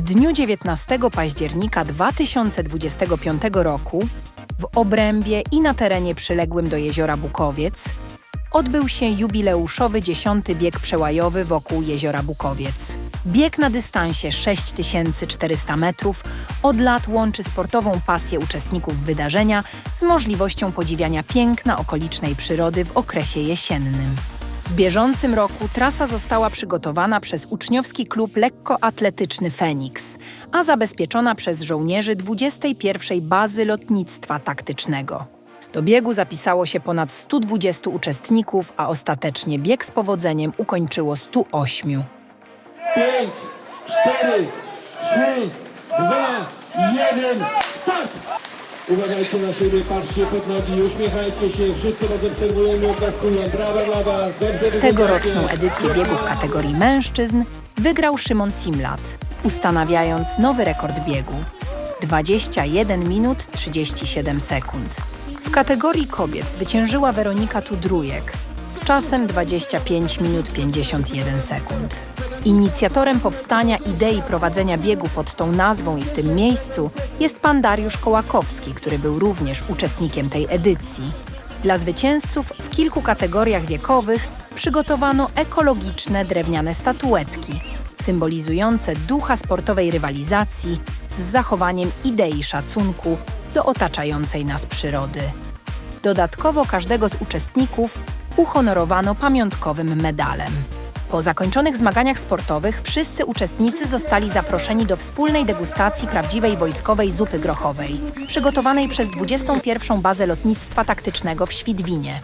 dniu 19 października 2025 roku w obrębie i na terenie przyległym do jeziora Bukowiec odbył się jubileuszowy dziesiąty bieg przełajowy wokół jeziora Bukowiec. Bieg na dystansie 6400 metrów od lat łączy sportową pasję uczestników wydarzenia z możliwością podziwiania piękna okolicznej przyrody w okresie jesiennym. W bieżącym roku trasa została przygotowana przez uczniowski klub lekkoatletyczny Feniks, a zabezpieczona przez żołnierzy 21 Bazy Lotnictwa Taktycznego. Do biegu zapisało się ponad 120 uczestników, a ostatecznie bieg z powodzeniem ukończyło 108. 5, 4, 3, 2, 1, start! Uważajcie na siebie, patrzcie pod nogi, uśmiechajcie się, wszyscy was obserwujemy, oklaskują. Brawa dla was, dobrze. Tegoroczną edycję biegu w kategorii mężczyzn wygrał Szymon Simlat, ustanawiając nowy rekord biegu 21 minut 37 sekund. W kategorii kobiet zwyciężyła Weronika Tudrujek z czasem 25 minut 51 sekund. Inicjatorem powstania idei prowadzenia biegu pod tą nazwą i w tym miejscu jest pan Dariusz Kołakowski, który był również uczestnikiem tej edycji. Dla zwycięzców w kilku kategoriach wiekowych przygotowano ekologiczne drewniane statuetki, symbolizujące ducha sportowej rywalizacji z zachowaniem idei szacunku do otaczającej nas przyrody. Dodatkowo każdego z uczestników uhonorowano pamiątkowym medalem. Po zakończonych zmaganiach sportowych wszyscy uczestnicy zostali zaproszeni do wspólnej degustacji prawdziwej wojskowej zupy grochowej, przygotowanej przez 21. Bazę Lotnictwa Taktycznego w Świdwinie.